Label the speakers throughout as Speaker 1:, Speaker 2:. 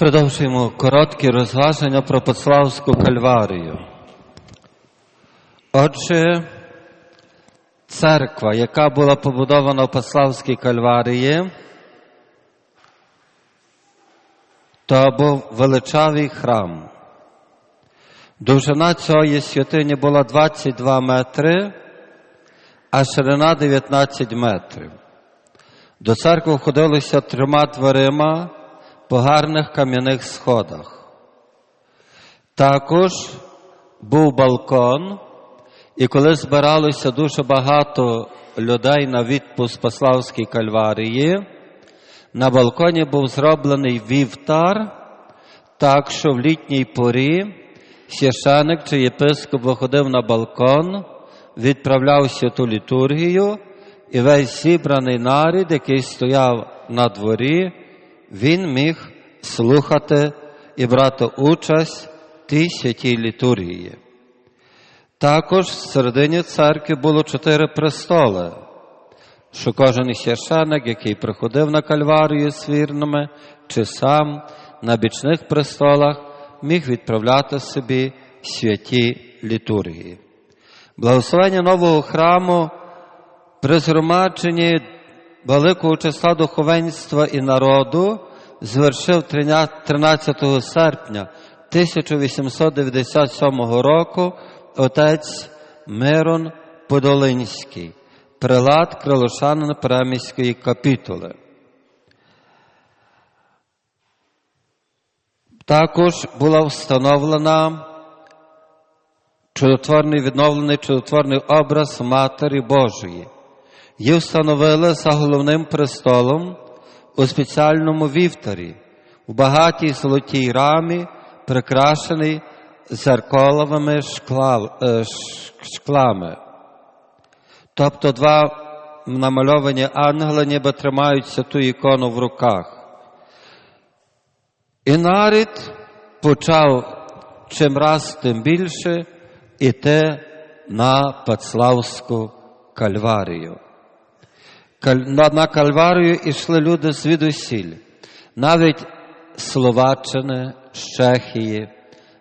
Speaker 1: Продовжуємо короткі розваження про Поцлавську кальварію. Отже, церква, яка була побудована в Поцлавській кальварії, то був величавий храм. Довжина цієї святині була 22 метри, а ширина 19 метрів. До церкви входилося трьома дверима по гарних кам'яних сходах. Також був балкон, і коли збиралося дуже багато людей на відпуск Пославській кальварії, на балконі був зроблений вівтар, так що в літній порі священик чи єпископ виходив на балкон, відправляв святу літургію, і весь зібраний нарід, який стояв на дворі, він міг слухати і брати участь в тій святій літургії. Також в середині церкви було чотири престоли, що кожен священик, який приходив на кальварію з вірними, чи сам на бічних престолах, міг відправляти собі святі літургії. Благословення нового храму при згромадженні великого числа духовенства і народу звершив 13 серпня 1897 року отець Мирон Подолинський, прилад Крилошанин Преміської капітули. Також була встановлена чудотворний відновлений чудотворний образ Матері Божої. Її встановили за головним престолом у спеціальному вівтарі, у багатій золотій рамі, прикрашений зеркаловими шклами. Тобто два намальовані ангели ніби тримаються ту ікону в руках. І нарід почав чим раз тим більше іти на Пацлавську кальварію. На Кальварію йшли люди звідусіль, навіть Словаччини, з Чехії,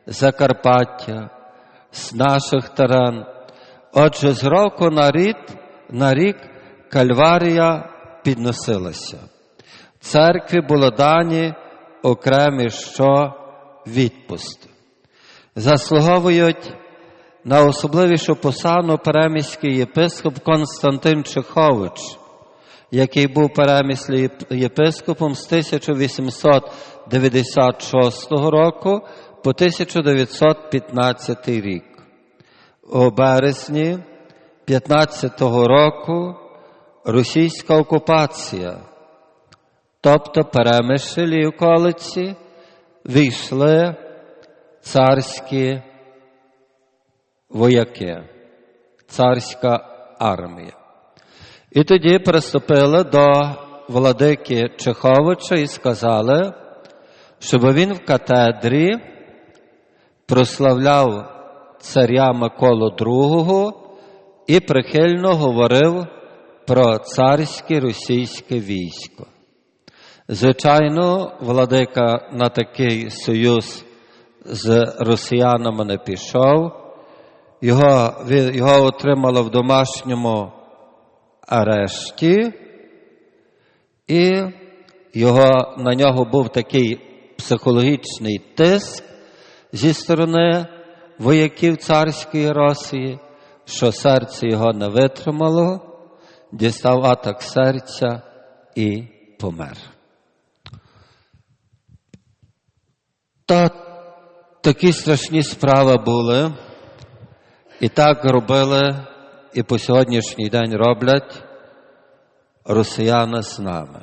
Speaker 1: Закарпаття, з наших терен. Отже, з року на рік, на рік Кальварія підносилася. Церкві було дані окремі що відпусти. Заслуговують на особливішу посаду переміський єпископ Константин Чехович, який був переміслі єпископом з 1896 року по 1915 рік. У березні 15-го року російська окупація, тобто перемишлі околиці, війшли царські вояки, царська армія. І тоді приступили до владики Чеховича і сказали, щоб він в катедрі прославляв царя Миколу II і прихильно говорив про царське російське військо. Звичайно, владика на такий союз з росіянами не пішов, його, його отримало в домашньому арешті, і його, на нього був такий психологічний тиск зі сторони вояків царської Росії, що серце його не витримало, дістав атак серця і помер. Та такі страшні справи були, і так робили, і по сьогоднішній день роблять росіяни з нами.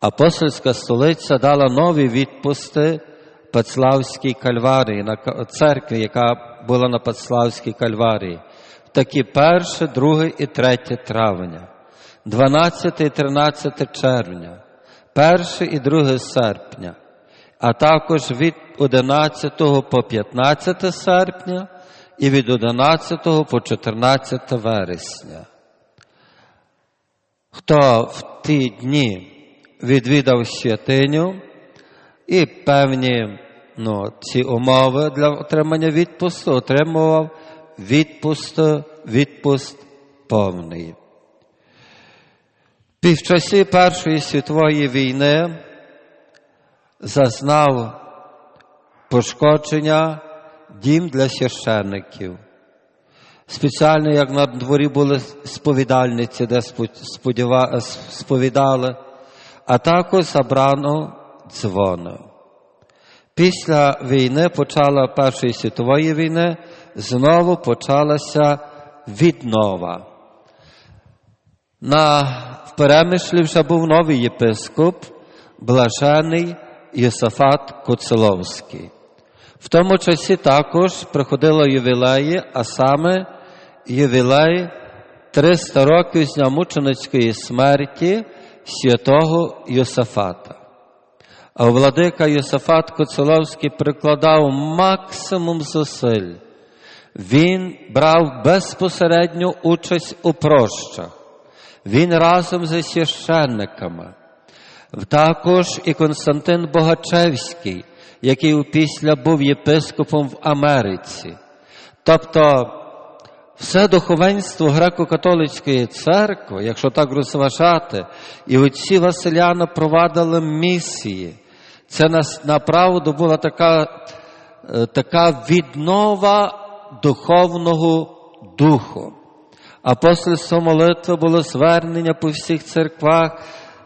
Speaker 1: Апостольська столиця дала нові відпусти Пацлавській кальварії, на церкві, яка була на Пацлавській кальварії. Такі 1, 2 і 3 травня, 12 і 13 червня, 1 і 2 серпня, а також від 11 по 15 серпня і від 11 по 14 вересня. Хто в ті дні відвідав святиню, і певні ну, ці умови для отримання відпусту, отримував відпуст, відпуст повний. Під часі Першої світової війни зазнав пошкодження дім для священників. Спеціально, як на дворі були сповідальниці, де сповідали, а також забрано дзвони. Після війни, почала Першої світової війни, знову почалася віднова. На в Перемишлі вже був новий єпископ, блажений Єсафат Коцеловський. В тому часі також приходило ювілеї, а саме ювілей 300 років з дня мученицької смерті святого Йосафата. А владика Йосафат Коцеловський прикладав максимум зусиль. Він брав безпосередню участь у прощах. Він разом зі священниками. Також і Константин Богачевський, який після був єпископом в Америці. Тобто все духовенство греко-католицької церкви, якщо так розважати, і отці Василяна провадили місії. Це направду була така, е, така віднова духовного духу. Апостольство молитви було звернення по всіх церквах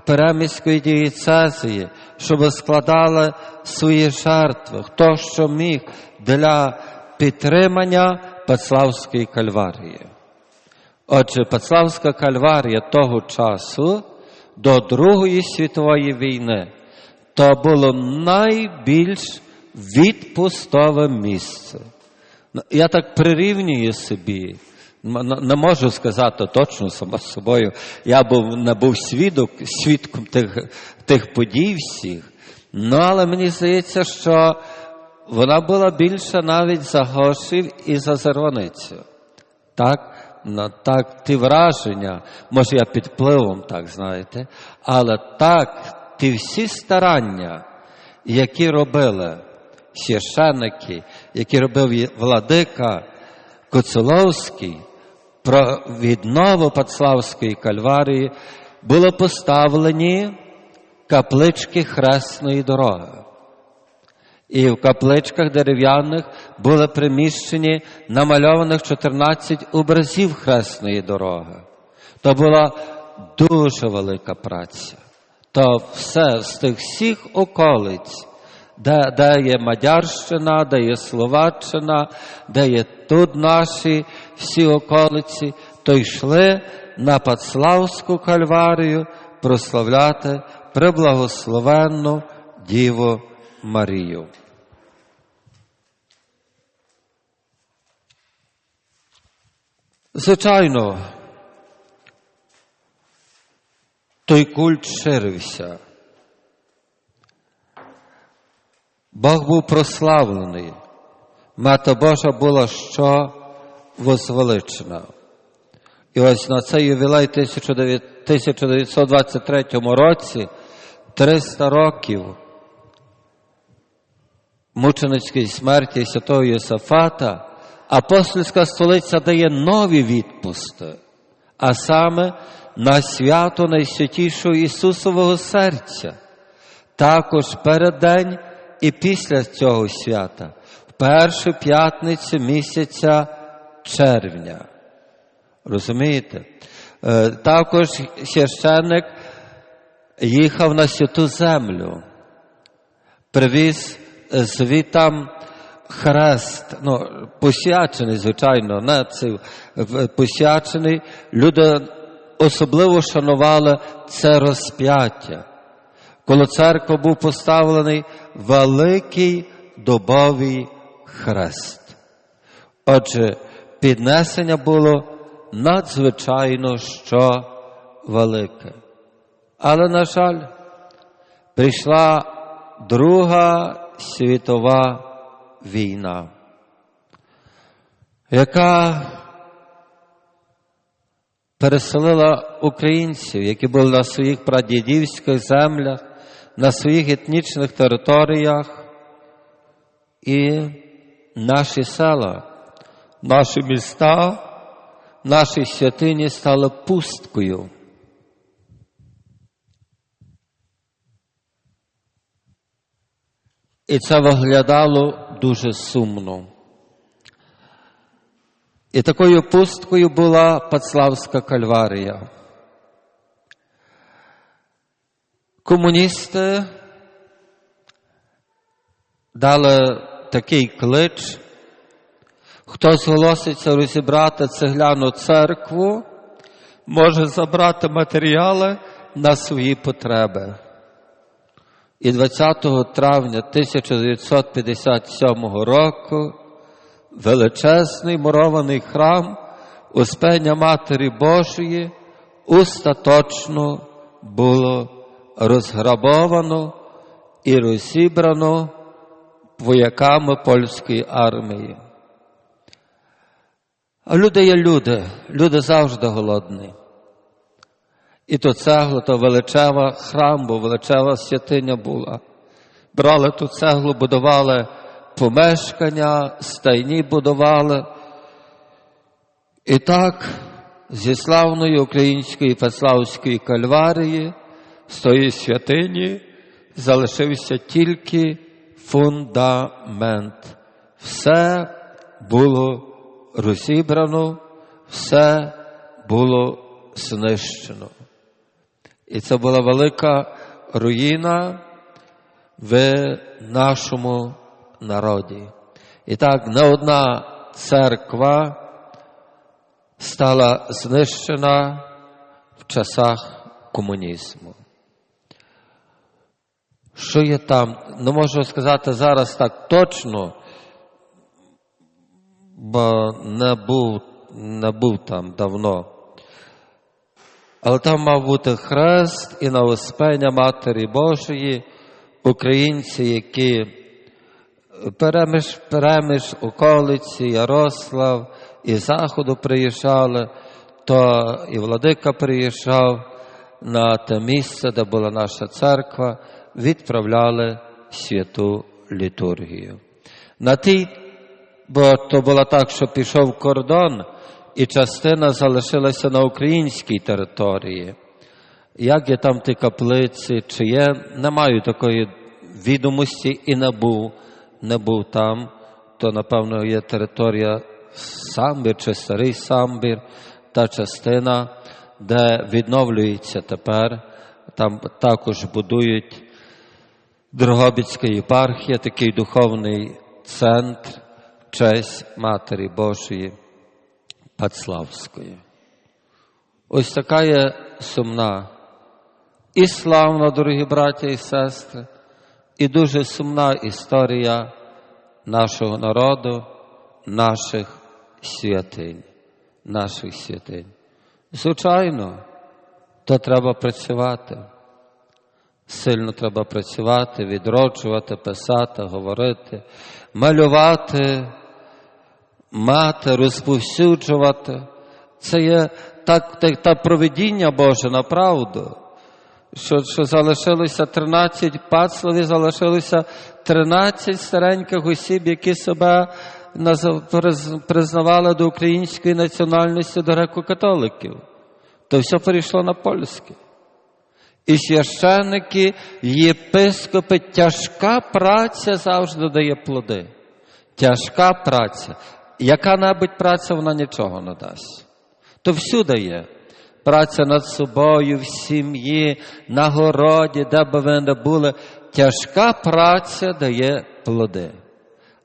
Speaker 1: Переміської дієцезії, щоб складали свої жертви, хто що міг для підтримання Пацлавської кальварії. Отже, Пацлавська кальварія того часу до Другої світової війни то було найбільш відпустове місце. Я так прирівнюю собі, не можу сказати точно само собою. Я був не був свідок, свідком тих тих подій всіх, ну але мені здається, що вона була більша навіть за Гошів і за Зерваницю. Так? Ну, так, ті враження, може я під впливом, так знаєте, але так, ті всі старання, які робили священники, які робив владика Коцеловський, про віднову Пацлавської кальварії, були поставлені каплички Хресної дороги. І в капличках дерев'яних були приміщені намальованих 14 образів Хресної дороги. То була дуже велика праця. То все з тих всіх околиць, де, де є Мадярщина, де є Словаччина, де є тут наші всі околиці, то йшли на Пацлавську кальварію прославляти преблагословенну Діву Марію. Звичайно, той культ ширився. Бог був прославлений, Мата Божа була що возвеличена. І ось на цей ювілей 1923 році 300 років мученицької смерті святого Йосафата, апостольська столиця дає нові відпусти, а саме на свято найсвятішого Ісусового серця, також переддень і після цього свята, в першу п'ятницю місяця червня. Розумієте? Е, також священник їхав на святу землю, привіз звітам хрест, ну, посвячений, звичайно, не це посвячений, люди особливо шанували це розп'яття. Коло церкви був поставлений великий добовий хрест. Отже, піднесення було надзвичайно що велике. Але, на жаль, прийшла Друга світова війна, яка переселила українців, які були на своїх прадідівських землях, на своїх етнічних територіях і наші села, наші міста, наші святині стали пусткою. І це виглядало дуже сумно. І такою пусткою була Пацлавська кальварія. Комуністи дали такий клич, хто зголоситься розібрати цегляну церкву, може забрати матеріали на свої потреби. І 20 травня 1957 року величезний мурований храм Успення Матері Божої остаточно було розграбовано і розібрано вояками польської армії. А люди є люди, люди завжди голодні. І то цегло, то величева храм, бо величева святиня була. Брали ту цеглу, будували помешкання, стайні будували. І так, зі славної української Пеславської кальварії, з тої святині, залишився тільки фундамент. Все було розібрано, все було знищено. І це була велика руїна в нашому народі. І так, не одна церква стала знищена в часах комунізму. Що є там? Не можу сказати зараз так точно, бо не був, не був там давно. Але там мав бути хрест і на Успення Матері Божої, українці, які переміж, переміж околиці, Ярослав і Заходу приїжджали, то і Владика приїжджав на те місце, де була наша церква, відправляли святу літургію. На тій, бо то було так, що пішов кордон, і частина залишилася на українській території. Як є там ті каплиці, чи є, не маю такої відомості і не був, не був там, то, напевно, є територія самбір чи старий самбір, та частина, де відновлюється тепер. Там також будують Дрогобицька єпархія, такий духовний центр, честь Матері Божої Пацлавської. Ось така є сумна і славна, дорогі браття і сестри, і дуже сумна історія нашого народу, наших святинь, наших святинь. Звичайно, то треба працювати. Сильно треба працювати, відроджувати, писати, говорити, малювати, мати, розповсюджувати. Це є так, так, та проведіння Боже на правду, що що залишилося 13 пацлові, залишилося 13 стареньких осіб, які себе признавали до української національності до греко-католиків. То все перейшло на польське. І священники, єпископи, тяжка праця завжди дає плоди. Тяжка праця. Яка-небудь праця вона нічого не дасть. То всюди є. Праця над собою, в сім'ї, на городі, де би ви не були. Тяжка праця дає плоди.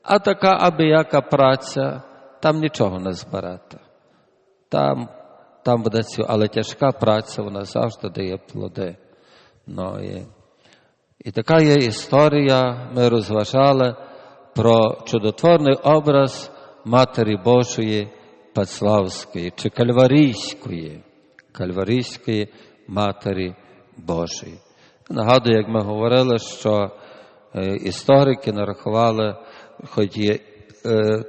Speaker 1: А така абияка праця, там нічого не зберете. Там там буде цю, але тяжка праця, вона завжди дає плоди. Ну, і, така є історія, ми розважали про чудотворний образ Матері Божої Пацлавської чи Кальварійської, Кальварійської Матері Божої. Нагадую, як ми говорили, що історики нарахували, хоч є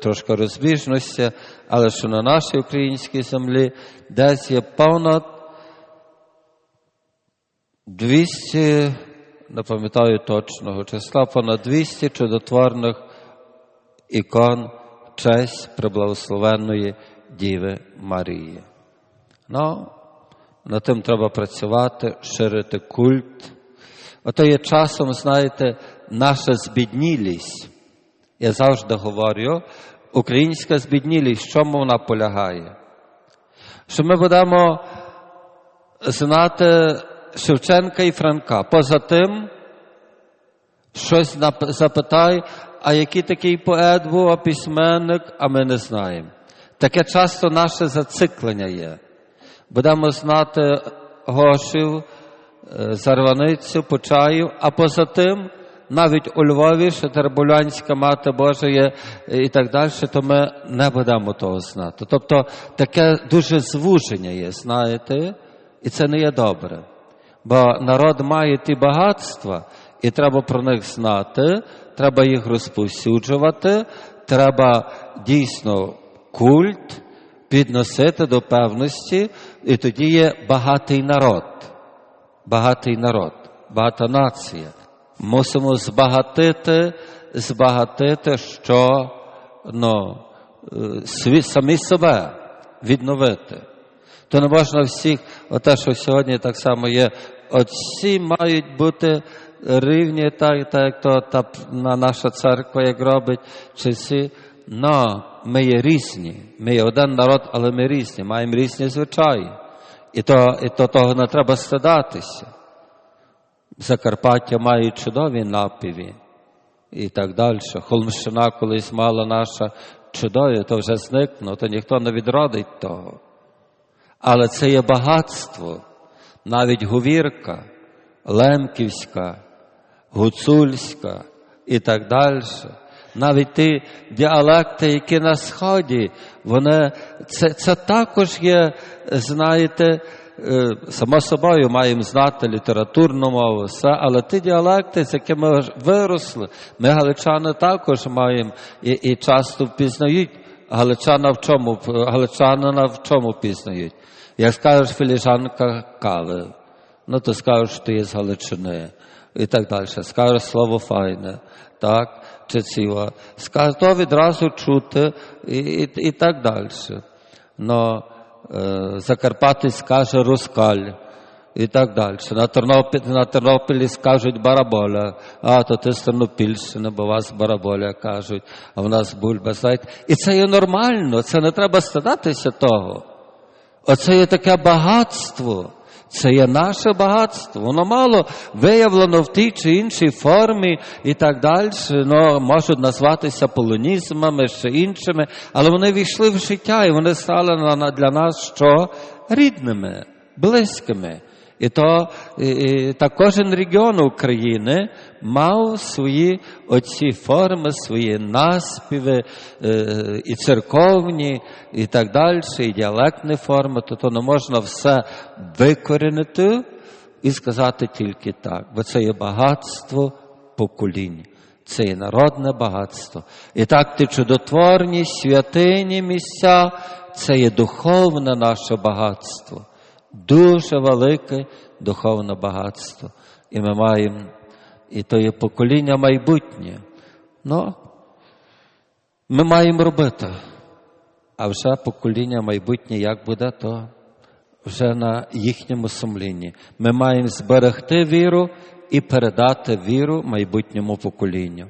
Speaker 1: трошки розбіжності, але що на нашій українській землі десь є понад 200 не пам'ятаю точного числа, понад 200 чудотворних ікон честь преблагословенної Діви Марії. Ну, над тим треба працювати, ширити культ. Ото є часом, знаєте, наша збіднілість. Я завжди говорю, українська збіднілість, в чому вона полягає? Що ми будемо знати Шевченка і Франка. Поза тим, щось запитай, а який такий поет був, а письменник, а ми не знаємо. Таке часто наше зациклення є. Будемо знати Гошів, Зарваницю, Почаїв, а поза тим, навіть у Львові, що Тербулянська мати Божа є і так далі, то ми не будемо того знати. Тобто таке дуже звуження є, знаєте, і це не є добре. Бо народ має ті багатства, і треба про них знати, треба їх розповсюджувати, треба дійсно культ підносити до певності, і тоді є багатий народ, багатий народ, багата нація. Мусимо збагатити, збагатити, що ну, самі себе відновити. То не можна всіх, оте, що сьогодні так само є, от всі мають бути рівні, так, так як то та наша церква як робить, чи всі. Но ми є різні, ми є один народ, але ми різні, маємо різні звичаї. І то, і то того не треба стидатися. Закарпаття має чудові напіві і так далі. Холмщина колись мала наша чудові, то вже зникнуло, то ніхто не відродить того. Але це є багатство, навіть говірка, лемківська, гуцульська і так далі. Навіть ті діалекти, які на Сході, вони, це, це також є, знаєте, само собою маємо знати літературну мову, все, але ті діалекти, з якими виросли, ми галичани також маємо і, і часто впізнають. Галичана в чому, галичанина в чому пізнають? Як скажеш філіжанка кави, ну то скажеш, що ти є з Галичини і так далі. Скажеш слово файне, так, чи ціла. Скажеш, то відразу чути і, і, і так далі. Но е, Закарпатець скаже Рускаль і так далі. На Тернопіль, на Тернополі скажуть бараболя, а то ти з Тернопільщини, бо вас бараболя кажуть, а в нас бульба. знаєте. І це є нормально, це не треба стидатися того. Оце є таке багатство. Це є наше багатство. Воно мало виявлено в тій чи іншій формі і так далі. Ну, можуть назватися полонізмами, ще іншими, але вони війшли в життя і вони стали для нас що? Рідними, близькими. І то і, і, та кожен регіон України мав свої оці форми, свої наспіви, е, і церковні, і так далі, і діалектні форми, то то не можна все викорінити і сказати тільки так, бо це є багатство поколінь. Це є народне багатство. І так ті чудотворні святині місця, це є духовне наше багатство дуже велике духовне багатство. І ми маємо, і то є покоління майбутнє. Ну, ми маємо робити. А вже покоління майбутнє як буде, то вже на їхньому сумлінні. Ми маємо зберегти віру і передати віру майбутньому поколінню.